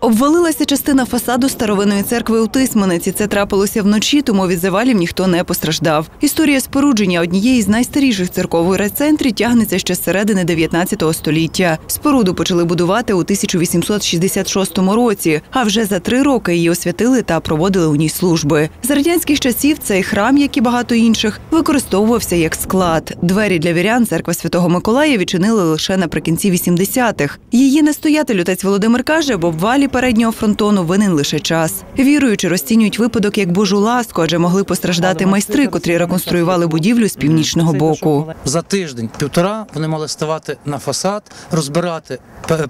Обвалилася частина фасаду старовинної церкви у Тисманиці. Це трапилося вночі, тому від завалів ніхто не постраждав. Історія спорудження однієї з найстаріших церков у райцентрі тягнеться ще з середини 19 століття. Споруду почали будувати у 1866 році, а вже за три роки її освятили та проводили у ній служби. За радянських часів цей храм, як і багато інших, використовувався як склад. Двері для вірян церква Святого Миколая відчинили лише наприкінці 80-х. Її настоятель отець Володимир каже, в обвалі переднього фронтону винен лише час. Віруючи, розцінюють випадок як божу ласку, адже могли постраждати майстри, котрі реконструювали будівлю з північного боку. За тиждень-півтора вони мали ставати на фасад, розбирати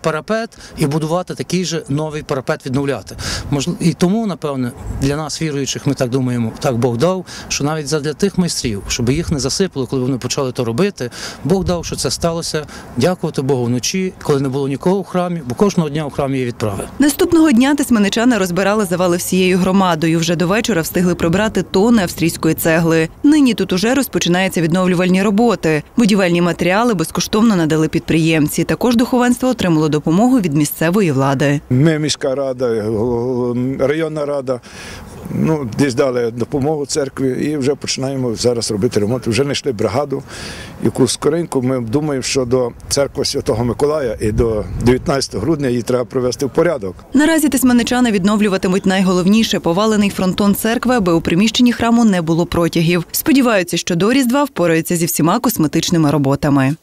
парапет і будувати такий же новий парапет відновляти. І тому, напевне, для нас, віруючих, ми так думаємо, так Бог дав, що навіть задля тих майстрів, щоб їх не засипало, коли вони почали то робити, Бог дав, що це сталося. Дякувати Богу вночі, коли не було нікого у храмі, бо кожного дня у храмі є відправи. Наступного дня тисменичани розбирали завали всією громадою. Вже до вечора встигли прибрати тони австрійської цегли. Нині тут уже розпочинаються відновлювальні роботи. Будівельні матеріали безкоштовно надали підприємці. Також духовенство отримало допомогу від місцевої влади. Ми, міська рада, районна рада, ну, десь дали допомогу церкві і вже починаємо зараз робити ремонт. Вже знайшли бригаду, яку скоренько ми думаємо, що до церкви Святого Миколая і до 19 грудня її треба привести в порядок. Наразі тисменичани відновлюватимуть найголовніше повалений фронтон церкви, аби у приміщенні храму не було протягів. Сподіваються, що до Різдва впораються зі всіма косметичними роботами.